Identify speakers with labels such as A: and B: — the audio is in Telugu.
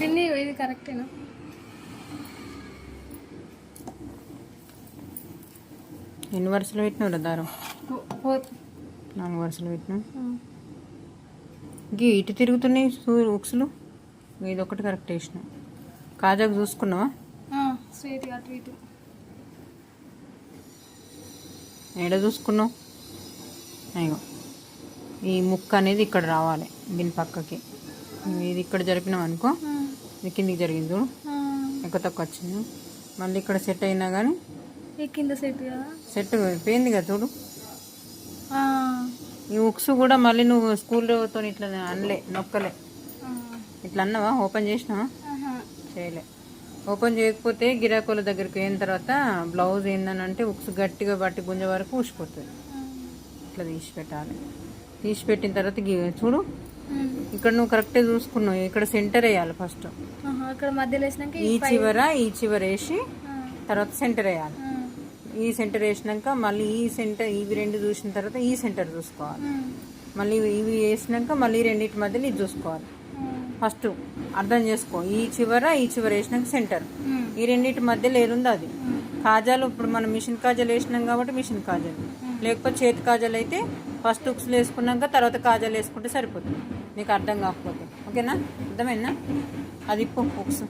A: పిన్ని ఇది కరెక్టేనా?
B: ఎన్ని వరుసలు పెట్టినావు దారం? నాలుగు వరుసలు పెట్టినావు. గీ ఇటు తిరుగుతున్నాయి సూ- ఉక్సులు. ఇది ఒకటి కరెక్ట్ వేసినావు కాజాకు చూసుకున్నావా?
A: స్ట్రైట్ అటు ఇటు.
B: ఎడ చూసుకున్నావు? అయ్యో. ఈ ముక్క అనేది ఇక్కడ రావాలి దీని పక్కకి. ఇది ఇక్కడ జరిపినాం అనుకో. ఇది కిందికి జరిగింది చూడు. ఎక్కువ తక్కువ వచ్చింది. మళ్ళీ ఇక్కడ సెట్ అయినా కానీ
A: కింద సెట్ కదా?
B: సెట్ అయిపోయింది కదా చూడు. ఈ ఉక్స్ కూడా మళ్ళీ నువ్వు స్కూల్తో ఇట్లా అనలే నొక్కలే. ఇట్లా అన్నావా? ఓపెన్ చేసినావా. చేయలే. ఓపెన్ చేయకపోతే గిరాకోల దగ్గరికి అయిన తర్వాత బ్లౌజ్ ఏందని అంటే ఉక్స్ గట్టిగా పట్టి గుంజ వరకు ఊసిపోతుంది. ఇట్లా తీసి పెట్టాలి. తీసి పెట్టిన తర్వాత చూడు. ఇక్కడ నువ్వు కరెక్టే చూసుకున్నావు. ఇక్కడ సెంటర్ వేయాలి ఫస్ట్
A: మధ్యలో వేసినాక
B: ఈ చివర ఈ చివర వేసి తర్వాత సెంటర్ వేయాలి. ఈ సెంటర్ వేసినాక మళ్ళీ ఈ సెంటర్ ఇవి రెండు చూసిన తర్వాత ఈ సెంటర్ చూసుకోవాలి. మళ్ళీ ఇవి- వేసినాక మళ్ళీ రెండింటి మధ్యలో ఇది చూసుకోవాలి. ఫస్ట్ అర్థం చేసుకో. ఈ చివర ఈ చివర వేసినాక సెంటర్ ఈ రెండింటి మధ్యలో ఏరుంది అది. కాజాలు ఇప్పుడు మనం మిషన్ కాజాలు వేసినాం కాబట్టి మిషన్ కాజాలు. లేకపోతే చేతి కాజాలు అయితే ఫస్ట్ ఉక్స్లు వేసుకున్నాక తర్వాత కాజాలు వేసుకుంటే సరిపోతుంది. నీకు అర్థం కాకపోతే. ఓకేనా? అర్థమైందా? అది ఇప్పు ఉక్స్